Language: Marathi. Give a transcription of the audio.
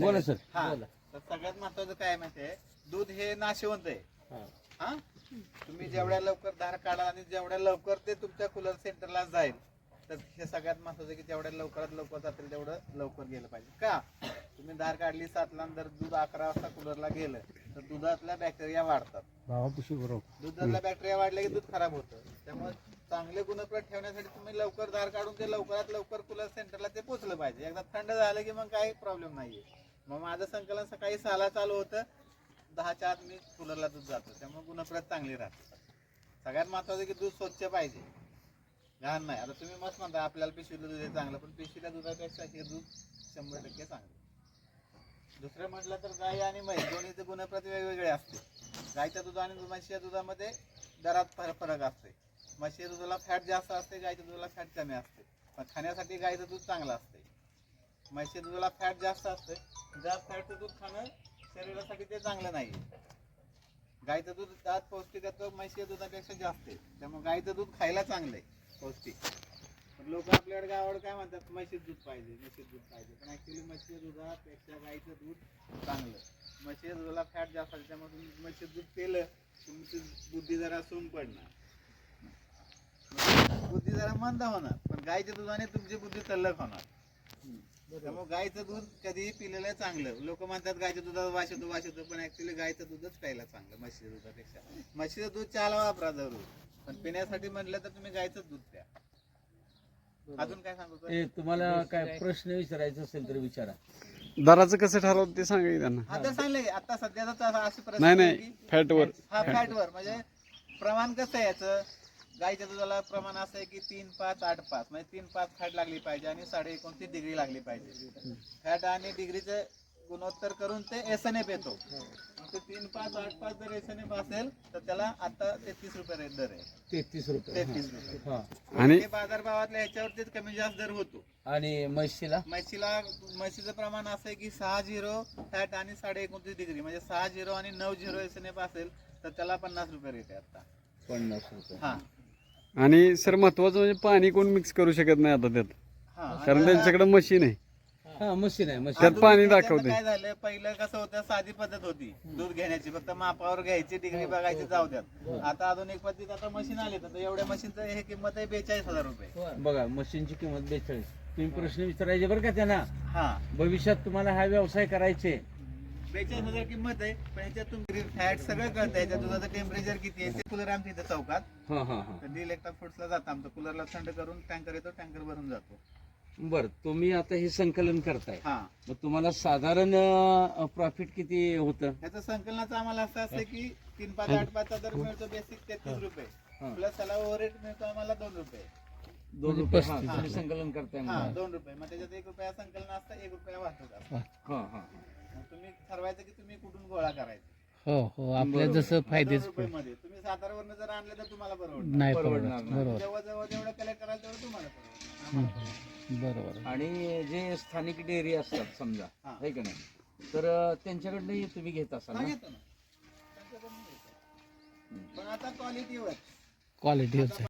बोला सर. हा तर सगळ्यात महत्वाचं काय आहे माहितीये? दूध हे नाशवंत आहे. हा? तुम्ही जेवढ्या लवकर धार काढा आणि जेवढ्या लवकर ते तुमच्या कूलर सेंटरला जाईल तर हे सगळ्यात महत्वाचं की जेवढ्या लवकरात लवकर जातील तेवढं लवकर गेलं पाहिजे. का? तुम्ही धार काढली सातला जर दूध अकरा वाजता कूलरला गेलं तर दुधातल्या बॅक्टेरिया वाढतात. दुधातल्या बॅक्टेरिया वाढल्या की दूध खराब होतं. त्यामुळे चांगले गुणप्रत ठेवण्यासाठी तुम्ही लवकर धार काढून ते लवकरात लवकर कूलर सेंटरला ते पाहिजे. एकदा थंड झालं की मग काही प्रॉब्लेम नाहीये. मग माझं संकलन सकाळी सहाला चालू होतं. दहाच्या आत मी कूलरला दूध जातो. त्यामुळे गुणप्रत चांगली राहते. सगळ्यात महत्वाचं की दूध स्वच्छ पाहिजे. घाण नाही. आता तुम्ही मस्त म्हणता आपल्याला पिशवीला दूध आहे चांगलं पण पिशवीला दुधापेक्षा हे दूध शंभर टक्के चांगलं. दुसरं म्हटलं तर गाय आणि म्हैस दोन्हीचे गुणप्रत वेगवेगळे असते. गायच्या दूध आणि म्हशीच्या दुधामध्ये दरात फरक फरक असते. म्हशीच्या दुधाला फॅट जास्त असते गायच्या दुधाला फॅट कमी असते. पण खाण्यासाठी गायचं दूध चांगलं असते. म्हशीच्या दुधाला फॅट जास्त असतं जास्त फॅटचं दूध खाणं शरीरासाठी ते चांगलं नाही गायचं दूध त्यात पौष्टिकत्व म्हशीच्या दुधापेक्षा जास्त आहे. त्यामुळे गायचं दूध खायला चांगलं आहे पौष्टिक. पण लोक आपल्याकडे गावाकडे काय म्हणतात म्हशीत दूध पाहिजे म्हशीत दूध पाहिजे. पण ऍक्च्युली म्हशीच्या दुधापेक्षा गायचं दूध चांगलं म्हशीच्या दुधाला फॅट जास्त असते त्यामुळे तुम्ही म्हशीत दूध पेलं तुमची बुद्धी जरा सून पडणार. बुद्धी जरा मंद होणार पण गायच्या दुधाने तुमची बुद्धी तल्लक होणार. त्यामुळे गायचं दूध कधीही पिलेलं चांगलं. लोक म्हणतात गायच्या दुधात वास येतो वास येतो पण ऍक्च्युली गायचं दूधच प्यायला चांगलं म्हशीच्या दुधापेक्षा. म्हशीचं दूध चहाला वापरा जरूर. पण पिण्यासाठी म्हणलं तर तुम्ही गायचं दूध प्या. अजून काय सांगू सर? ए, तुम्हाला काय प्रश्न विचारायचा असेल तर विचारा. दराचं कसं ठरवलं ते सांगा की त्यांना तर सांगले आता सध्याचा अशी नाही नाही फॅटवर. हा फॅटवर. म्हणजे प्रमाण कसं आहे याचं? गाईच्या दुधाला प्रमाण असं आहे की तीन पाच आठ पाच. म्हणजे तीन पाच फॅट लागली पाहिजे आणि साडे एकोणतीस डिग्री लागली पाहिजे. फॅट आणि डिग्रीचे गुणोत्तर करून ते एस एन एफ येतो. ते तीन पाच आठ पाच जर एस एन एफ असेल तर त्याला आता तेहतीस रुपये रेट दर आहे. तेहतीस रुपये. तेहतीस रुपये. हा. आणि ते बाजारभावातल्या ह्याच्यावरतीच कमी जास्त दर होतो. आणि म्हशीला? म्हशीला म्हशीचं प्रमाण असं आहे की सहा झिरो फॅट आणि साडे एकोणतीस डिग्री. म्हणजे सहा झिरो आणि नऊ झिरो एस एन एफ असेल तर त्याला पन्नास रुपये रेट आहे आता. पन्नास रुपये. हा. आणि सर महत्वाचं म्हणजे पाणी कोण मिक्स करू शकत नाही आता त्यात. हा कारण त्यांच्याकडे मशीन आहे. हा मशीन आहे मशीन त्यात पाणी दाखवते. काय झालं पहिलं कसं होतं साधी पद्धत होती. दूध घेण्याची फक्त मापावर घ्यायची डिग्री बघायची जाऊ द्यात. आता आधुनिक पद्धत आता मशीन आले तर एवढ्या मशीनचं हे किंमत आहे बेचाळीस हजार रुपये. बघा मशीनची किंमत बेचाळीस. तुम्ही प्रश्न विचारायचे बरं का त्यांना? हा. भविष्यात तुम्हाला हा व्यवसाय करायचे. बेचाळीस हजार किंमत आहे पण ह्याच्यात तुम्ही फॅट सगळं कळतं याच्या दुधाचं टेम्परेचर किती आहे ते कूलर आमच्या इथं चौकात. हा हा हा. तर डील एकटा फुड्सला जातं आमचं कूलरला थंड करून टँकर येतो टँकर भरून जातो. बर तुम्ही आता हे संकलन करताय. हा. मग तुम्हाला साधारण प्रॉफिट किती होतं? त्याचं संकलनाचं आम्हाला असं असतं की तीन पाच आठ पाचचा दर मिळतो बेसिक तेहतीस रुपये. हा. प्लस त्याला ओव्हर रेट मिळतो आम्हाला दोन रुपये. दोन रुपये हा, तुम्ही संकलन करताय हा म्हणून. दोन रुपये. मग त्याच्यात एक रुपया संकलन असतं एक रुपया वाहतूक असतं. हा हा. तुम्ही ठरवायचं की तुम्ही कुठून गोळा करायचा. हो हो आपल्या बरोबर. जसं फायदेच रुपये मध्ये. तुम्ही सातारावरनं जर आणलं तर तुम्हाला परवडणार नाही परवडणार परवडत. नाही. बरोबर. जेव्हा जेव्हा जेवढं कलेक्ट कराल तेवढं तुम्हाला परवडणार आम्हाला परवडणार. बरोबर. आणि जे स्थानिक डेअरी असतात समजा हा. आहे का नाही? तर अं, त्यांच्याकडनंही तुम्ही घेत असाल हा, ना घेतो ना. त्यांच्याकडून घेतो. पण आता क्वालिटीवर क्वालिटी